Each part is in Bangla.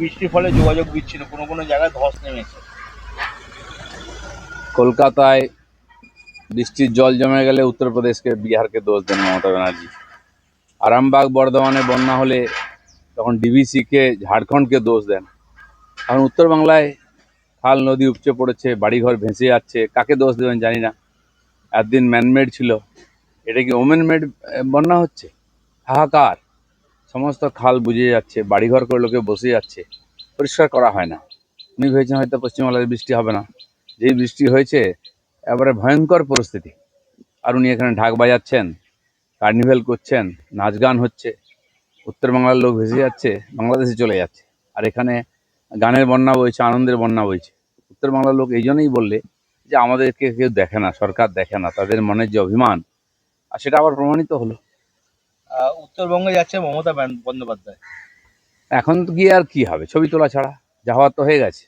বৃষ্টির ফলে যোগাযোগ বিচ্ছিন্ন, কোনো কোনো জায়গায় ধস নেমেছে। কলকাতায় বৃষ্টির জল জমে গেলে উত্তরপ্রদেশকে, বিহারকে দোষ দেন মমতা ব্যানার্জি। আরামবাগ, বর্ধমানে বন্যা হলে তখন ডিভিসিকে ঝাড়খণ্ডকে দোষ দেন। এখন উত্তরবাংলায় খাল, নদী উপচে পড়েছে, বাড়িঘর ভেসে যাচ্ছে। কাকে দোষ দেবেন জানি না। একদিন ম্যানমেড ছিল। এটা কি ওমেন মেড বন্যা হচ্ছে? হাহাকার। সমস্ত খাল বুঝে যাচ্ছে, বাড়িঘর করে লোকে বসে যাচ্ছে, পরিষ্কার করা হয় না। উনি ভেবেছেন হয়তো পশ্চিমবাংলায় বৃষ্টি হবে না। যেই বৃষ্টি হয়েছে, এবারে ভয়ঙ্কর পরিস্থিতি। আর উনি এখানে ঢাক বাজাচ্ছেন, কার্নিভেল করছেন, নাচ গান হচ্ছে, উত্তরবাংলার লোক ভেসে যাচ্ছে, বাংলাদেশে চলে যাচ্ছে। আর এখানে গানের বন্যা বইছে, আনন্দের বন্যা বইছে। উত্তরবাংলার লোক এই জন্যই বললে যে আমাদেরকে কেউ দেখে না, সরকার দেখে না, তাদের মনের যে অভিমান, আর সেটা আবার প্রমাণিত হলো। উত্তরবঙ্গে যাচ্ছে মমতা বন্দ্যোপাধ্যায়। এখন গিয়ে আর কি হবে? ছবি তোলা ছাড়া। যা হওয়ার তো হয়ে গেছে।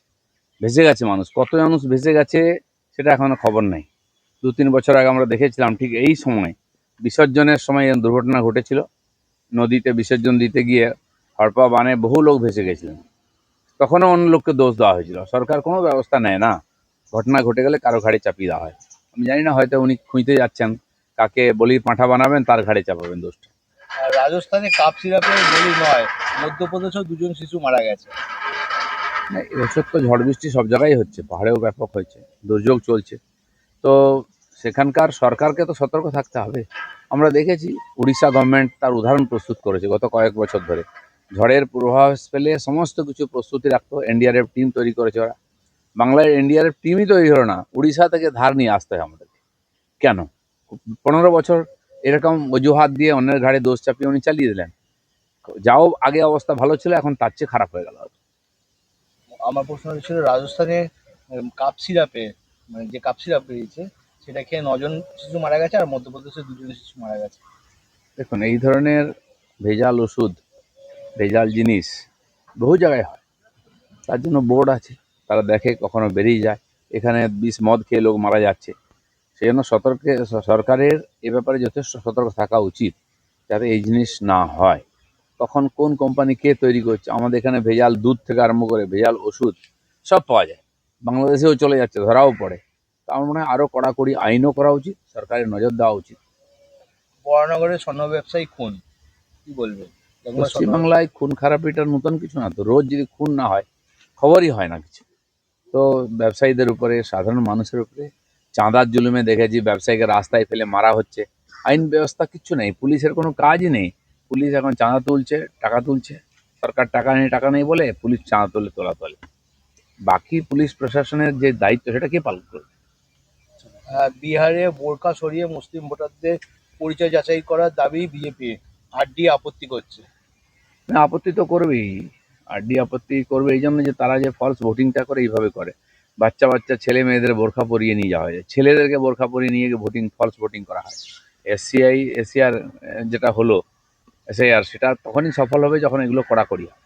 ভেসে গেছে মানুষ। কত মানুষ ভেসে গেছে সেটা এখনও খবর নেই। দু তিন বছর আগে আমরা দেখেছিলাম ঠিক এই সময়, বিসর্জনের সময় দুর্ঘটনা ঘটেছিল। নদীতে বিসর্জন দিতে গিয়ে হরপা বানে বহু লোক ভেসে গেছিলেন। তখনও অন্য লোককে দোষ দেওয়া হয়েছিল। সরকার কোনো ব্যবস্থা নেয় না। ঘটনা ঘটে গেলে কারও ঘাড়ে চাপিয়ে দেওয়া হয়। আমি জানি না হয়তো উনি খুঁজতে যাচ্ছেন, কাকে বলির পাঁঠা বানাবেন, তার ঘাড়ে চাপাবেন দোষটা। রাজস্থানে কাপ সিরাপে বলি নয়, মধ্যপ্রদেশেও দুজন শিশু মারা গেছে। এবছর তো ঝড় বৃষ্টি সব জায়গায় হচ্ছে, পাহাড়েও ব্যাপক হয়েছে, দুর্যোগ চলছে। তো সেখানকার সরকারকে তো সতর্ক থাকতে হবে। আমরা দেখেছি উড়িষ্যা গভর্নমেন্ট তার উদাহরণ প্রস্তুত করেছে গত কয়েক বছর ধরে। ঝড়ের পূর্বাভাস পেলে সমস্ত কিছু প্রস্তুতি রাখতো এনডিআরএফ টিম তৈরি করেছে ওরা। বাংলায় এনডিআরএফ টিমই তৈরি হলো না, উড়িষ্যা থেকে ধার নিয়ে আসতে হয় আমাদেরকে। কেন? পনেরো বছর এরকম অজুহাত দিয়ে অন্যের ঘাড়ে দোষ চাপিয়ে উনি চালিয়ে দিলেন। যাও আগে অবস্থা ভালো ছিল এখন তার চেয়ে খারাপ হয়ে গেল। আমার প্রশ্ন ছিল রাজস্থানে কাপ সিরাপে মানে যে কাপ সিরাপ বেরিয়েছে সেটা খেয়ে নজন শিশু মারা গেছে আর মধ্যপ্রদেশে দুজন শিশু মারা গেছে। দেখুন এই ধরনের ভেজাল ওষুধ ভেজাল জিনিস বহু জায়গায় হয়। তার জন্য বোর্ড আছে তারা দেখে কখনো বেরিয়ে যায়। এখানে বিষ মদ খেয়ে লোক মারা যাচ্ছে। সেই জন্য সতর্কে সরকারের এ ব্যাপারে যথেষ্ট সতর্ক থাকা উচিত যাতে এই জিনিস না হয়। তখন কোন কোম্পানি কে তৈরি করছে? আমাদের এখানে ভেজাল দুধ থেকে আরম্ভ করে ভেজাল ওষুধ সব পাওয়া যায়। বাংলাদেশেও চলে যাচ্ছে ধরাও পড়ে। তো আমার মনে হয় আরও কড়াকড়ি আইনও করা উচিত সরকারের নজর দেওয়া উচিত। বরানগরের স্বর্ণ ব্যবসায়ী খুন কি বলবেন? পশ্চিমবাংলায় খুন খারাপিটা নতুন কিছু না তো রোজ যদি খুন না হয় খবরই হয় না কিছু। তো ব্যবসায়ীদের উপরে সাধারণ মানুষের উপরে চাঁদার জুলুমে দেখেছি ব্যবসায়ীকে রাস্তায় ফেলে মারা হচ্ছে। আইন ব্যবস্থা কিচ্ছু নেই পুলিশের কোনো কাজই নেই। পুলিশ এখন চাঁদা তুলছে টাকা তুলছে। সরকার টাকা নেই টাকা নেই বলে পুলিশ চাঁদা তুলে তোলা তোলে। বাকি পুলিশ প্রশাসনের যে দায়িত্ব সেটা কে পালন করবে? বিহারে বোরকা সরিয়ে মুসলিম ভোটারদের পরিচয় যাচাই করার দাবি বিজেপি। আরডি আপত্তি করছে। না, আপত্তি তো করবেই। আরডি আপত্তি করবে এই জন্য যে তারা যে ফলস ভোটিংটা করে এইভাবে করে। বাচ্চা বাচ্চা ছেলে মেয়েদের বোরখা পরিয়ে নিয়ে যাওয়া হয় ছেলেদেরকে বোরখা পরিয়ে নিয়ে গিয়ে ভোটিং ফলস ভোটিং করা হয়। এসসিআই এসিআর যেটা হলো এসআইআর সেটা তখনই সফল হবে যখন এগুলো কড়াকড়ি হয়।